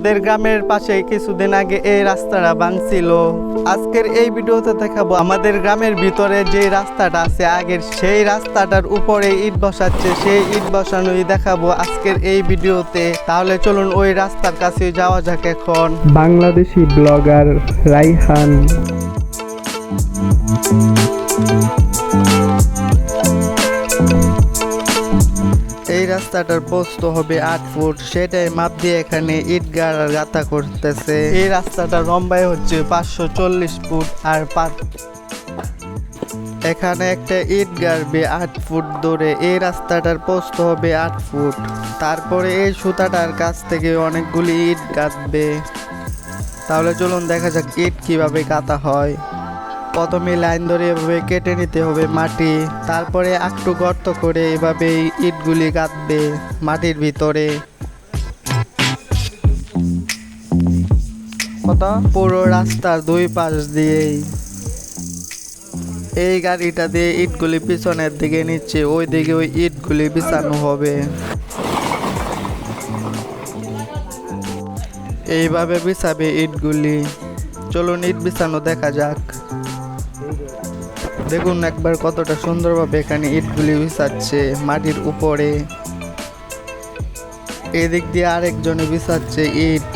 আমাদের গ্রামের পাশে কিছুদিন আগে এই রাস্তাটা বানছিল আজকের এই ভিডিওতে দেখাবো আমাদের গ্রামের ভিতরে যে রাস্তাটা আছে, আগের সেই রাস্তাটার উপরে ইট বসাচ্ছে, সেই ইট বসানোই দেখাবো আজকের এই ভিডিওতে। তাহলে চলুন ওই রাস্তার কাছে যাওয়া যাক এখন। বাংলাদেশি ব্লগার রাইহান। রাস্তাটার প্রস্থ হবে আট ফুট। সেটাই মাপ দিয়ে এখানে ইট গাড়া গাঁথা করতেছে। এই রাস্তাটা লম্বাই হচ্ছে পাঁচশো চল্লিশ ফুট আর পাঁচ এখানে একটা ইট গাড়বে আট ফুট দূরে। এই রাস্তাটার প্রস্থ হবে আট ফুট। তারপরে এই সুতাটার কাছ থেকে অনেকগুলি ইট গাঁথবে তাহলে চলুন দেখা যাক ইট কীভাবে গাঁথা হয়। প্রথমে লাইন ধরে এভাবে কেটে নিতে হবে মাটি, তারপরে একটু গর্ত করে এভাবে ইটগুলি গাঁথবে মাটির ভিতরে। কত? পুরো রাস্তার দুই পাশ দিয়েই। এই গাড়িটা দিয়ে ইটগুলি পিছনের দিকে নিচ্ছে ওই দিকে ওই ইটগুলি বিছানো হবে। এইভাবে বিছাবে ইটগুলি। চলুন ইট বিছানো দেখা যাক। দেখুন একবার কতটা সুন্দরভাবে এখানে ইটগুলি বিছাচ্ছে, মাটির উপরে। এদিক দিয়ে আরেকজনে বিছাচ্ছে ইট।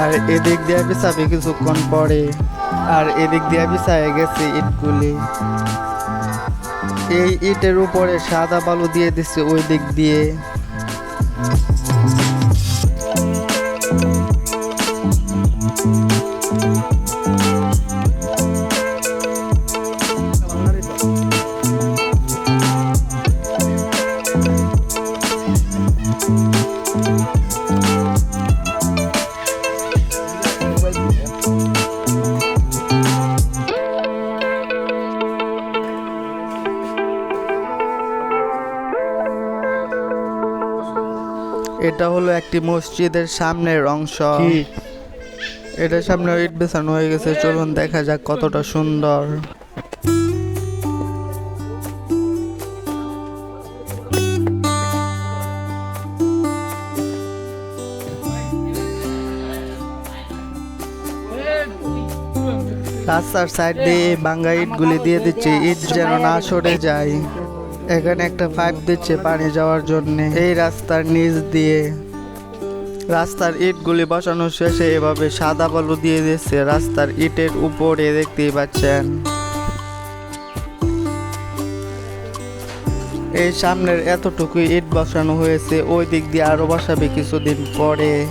আর এদিক দিয়ে বিছাবে কিছুক্ষণ পরে, আর এদিক দিয়ে বিছায় গেছে ইটগুলি। এই ইটের উপরে সাদা বালু দিয়ে দিচ্ছে ওই দিক দিয়ে। Thank you. এটা হলো একটি মসজিদের সামনের অংশ। এটার সামনে ইট বেছানো হয়ে গেছে চলুন দেখা যাক কতটা সুন্দর। রাস্তার সাইড দিয়ে ভাঙ্গা ইটগুলি দিয়ে দিচ্ছে ইট যেন না সরে যায়। এখানে একটা পাইপ দিচ্ছে পানি যাওয়ার জন্য। এই রাস্তার নিচ দিয়ে। রাস্তার ইটগুলি বসানো শেষে এভাবে সাদা বালু দিয়ে দিচ্ছে। রাস্তার ইটের উপরে দেখতেই পাচ্ছেন। এই সামনের এতটুকু ইট বসানো হয়েছে। ওই দিক দিয়ে আরও বসাবে কিছুদিন পরে।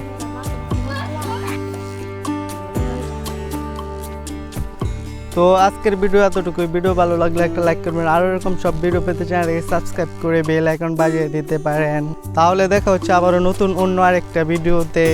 তো আজকের ভিডিও এতটুকুই। ভিডিও ভালো লাগলে একটা লাইক করবেন। আরও এরকম সব ভিডিও পেতে চ্যানেলকে সাবস্ক্রাইব করে বেল আইকন বাজিয়ে দিতে পারেন। তাহলে দেখা হচ্ছে আবারও নতুন অন্য আরেকটা ভিডিওতে